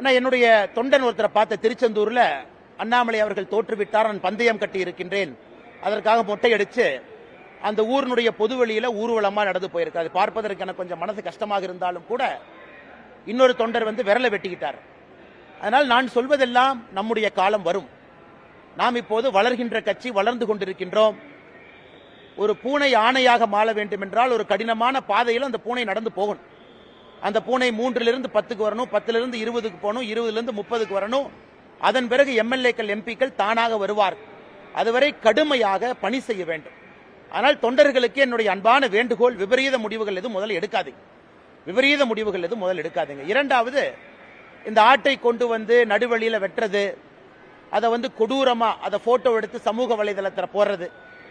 ஆனா என்னுடைய தொண்டன் ஒருத்தரை பார்த்த திருச்செந்தூர்ல அண்ணாமலை அவர்கள் தோற்றுவிட்டார். நான் பந்தயம் கட்டி இருக்கின்றேன். அதற்காக மொட்டை அடிச்சு அந்த ஊரினுடைய பொதுவெளியில ஊர்வலமா நடந்து போயிருக்கு அது பார்ப்பதற்கு எனக்கு கொஞ்சம் மனசு கஷ்டமாக இருந்தாலும் கூட இன்னொரு தொண்டர் வந்து விரலை வெட்டிக்கிட்டார். அதனால் நான் சொல்வதெல்லாம் நம்முடைய காலம் வரும். நாம் இப்போது வளர்கின்ற கட்சி வளர்ந்து கொண்டிருக்கின்றோம். ஒரு பூனை ஆணையாக மாற வேண்டும் என்றால் ஒரு கடினமான பாதையில் அந்த பூனை நடந்து போகணும். அந்த பூனை மூன்றிலிருந்து பத்துக்கு வரணும் பத்திலிருந்து இருபதுக்கு போகணும் இருபதுலேருந்து முப்பதுக்கு வரணும். அதன் பிறகு எம்எல்ஏக்கள் எம்பிக்கள் தானாக வருவார். அதுவரை கடுமையாக பணி செய்ய வேண்டும். ஆனால் தொண்டர்களுக்கு என்னுடைய அன்பான வேண்டுகோள் விபரீத முடிவுகள் எதுவும் முதல் எடுக்காதீங்க. விபரீத முடிவுகள் எதுவும் முதல் எடுக்காதீங்க. இரண்டாவது இந்த ஆட்டை கொண்டு வந்து நடுவழியில் வெட்டுறது அதை வந்து கொடூரமாக அதை ஃபோட்டோ எடுத்து சமூக வலைதளத்தில் போடுறது.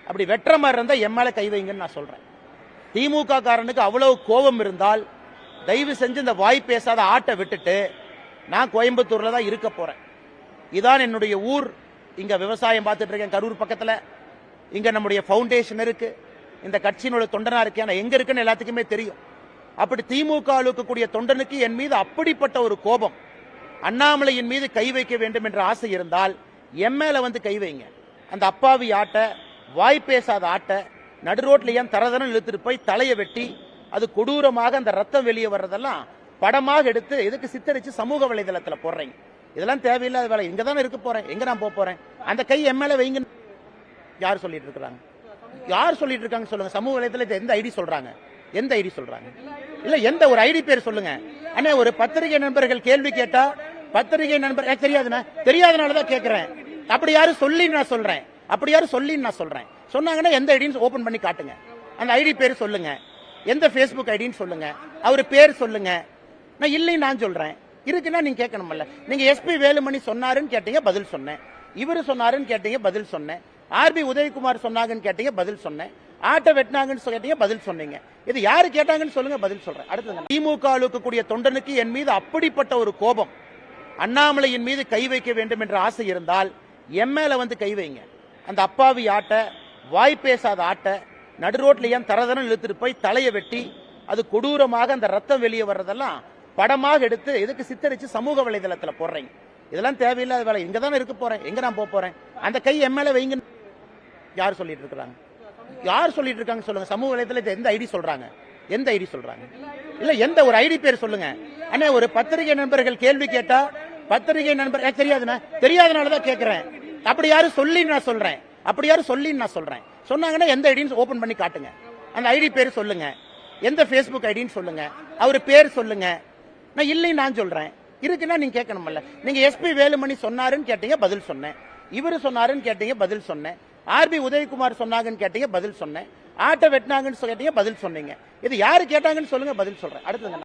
அப்படி வெட்டுற மாதிரி இருந்தால் எம்எல்ஏ கை வைங்கன்னு நான் சொல்கிறேன் திமுக காரனுக்கு அவ்வளவு கோபம் இருந்தால் தயவு செஞ்சு இந்த வாய் பேசாத ஆட்டை விட்டுட்டு நான் கோயம்புத்தூர்ல தான் இருக்க போறேன். இதான் என்னுடைய ஊர். இங்க விவசாயம் பார்த்துட்டு இருக்கேன் கரூர் பக்கத்துல. இங்க நம்முடைய ஃபவுண்டேஷன் இருக்கு. இந்த கட்சியினுடைய தொண்டனா இருக்கேன். நான் எங்க இருக்குன்னு எல்லாத்துக்குமே தெரியும். அப்படி திமுக அழுக்கக்கூடிய தொண்டனுக்கு என் மீது அப்படிப்பட்ட ஒரு கோபம். அண்ணாமலையின் மீது கை வைக்க வேண்டும் என்ற ஆசை இருந்தால் என் மேலே வந்து கை வைங்க. அந்த அப்பாவி ஆட்டை வாய் பேசாத ஆட்டை நடு ரோட்ல ஏன் இழுத்துட்டு போய் தலையை வெட்டி அது கொடூரமாக அந்த ரத்தம் வெளியே வர்றதெல்லாம் படமாக எடுத்து எதுக்கு சித்தரிச்சு சமூக வலைதளத்தில் போடுறீங்க? இதெல்லாம் தேவையில்லாத வேலை. இங்க தானே இருக்க போறேன். எங்க நான் போக போறேன்? அந்த கை என் வைங்க. யார் சொல்லிட்டு இருக்கிறாங்க? யார் சொல்லிட்டு இருக்காங்க சொல்லுங்க. சமூக வலைதளத்துல எந்த ஐடி சொல்றாங்க? எந்த ஐடி சொல்றாங்க? இல்ல எந்த ஒரு ஐடி பேர் சொல்லுங்க. அண்ணே ஒரு பத்திரிகை நண்பர்கள் கேள்வி கேட்டா பத்திரிகை நண்பர் எனக்கு தெரியாதுண்ணே. தெரியாதனால தான் கேட்கிறேன் அப்படி யாரும் சொல்லி நான் சொல்றேன். அப்படி யாரும் சொல்லி நான் சொல்றேன். சொன்னாங்கன்னா எந்த ஐடின்னு ஓபன் பண்ணி காட்டுங்க. அந்த ஐடி பேர் சொல்லுங்க. எந்த ஃபேஸ்புக் ஐடின்னு சொல்லுங்க. அவர் பேர் சொல்லுங்க. நான் இல்லைன்னு நான் சொல்றேன். இருக்குன்னா நீங்க கேட்கணும்ல. நீங்க எஸ்பி வேலுமணி சொன்னாருன்னு கேட்டீங்க பதில் சொன்னேன். இவரு சொன்னாருன்னு கேட்டீங்க பதில் சொன்னேன். ஆர்பி உதயகுமார் சொன்னாங்கன்னு கேட்டீங்க பதில் சொன்னேன். ஆட்டை வெட்டினாங்கன்னு கேட்டீங்க பதில் சொன்னீங்க. இது யாரு கேட்டாங்கன்னு சொல்லுங்க பதில் சொல்றேன். அடுத்தது திமுக இருக்கக்கூடிய தொண்டனுக்கு என் மீது அப்படிப்பட்ட ஒரு கோபம். அண்ணாமலையின் மீது கை வைக்க வேண்டும் என்ற ஆசை இருந்தால் என் வந்து கை வைங்க. அந்த அப்பாவி ஆட்டை வாய் பேசாத ஆட்டை நடு ரோட்டில் ஏன் தரதரம் இழுத்துட்டு போய் தலையை வெட்டி அது கொடூரமாக அந்த ரத்தம் வெளியே வர்றதெல்லாம் படமாக எடுத்து எதுக்கு சித்தரிச்சு சமூக வலைதளத்தில் போடுறீங்க? இதெல்லாம் தேவையில்லாத வேலை. இங்கே தானே இருக்க போகிறேன் எங்கே நான் போக போகிறேன் அந்த கை எம்எல்ஏ வைங்க. யார் சொல்லிட்டு இருக்கிறாங்க யார் சொல்லிட்டு இருக்காங்க சொல்லுங்க. சமூக வலைதளத்தில் எந்த ஐடி சொல்கிறாங்க எந்த ஐடி சொல்கிறாங்க இல்லை எந்த ஒரு ஐடி பேர் சொல்லுங்க. அண்ணே ஒரு பத்திரிகை நண்பர்கள் கேள்வி கேட்டா பத்திரிகை நண்பர் தெரியாதுண்ணா தெரியாதுண்ணே. தெரியாதனால தான் கேட்குறேன் அப்படி யாரும் சொல்லி நான் சொல்கிறேன் அப்படி யாரும் சொல்லி நான் சொல்கிறேன் சொன்னாங்கன்னா எந்த ஐடின்னு ஓப்பன் பண்ணி காட்டுங்க. அந்த ஐடி பேர் சொல்லுங்க. எந்த ஃபேஸ்புக் ஐடின்னு சொல்லுங்க. அவர் பேர் சொல்லுங்க. நான் இல்லைன்னு நான் சொல்றேன். இருக்குன்னா நீங்க கேட்கணும்ல. நீங்க எஸ்பி வேலுமணி சொன்னாருன்னு கேட்டீங்க பதில் சொன்னேன். இவர் சொன்னாருன்னு கேட்டீங்க பதில் சொன்னேன். ஆர்பி உதயகுமார் சொன்னாங்கன்னு கேட்டீங்க பதில் சொன்னேன். ஆட்டை வெட்டினாங்கன்னு கேட்டீங்க பதில் சொன்னீங்க. இது யாரு கேட்டாங்கன்னு சொல்லுங்க பதில் சொல்றேன். அடுத்தது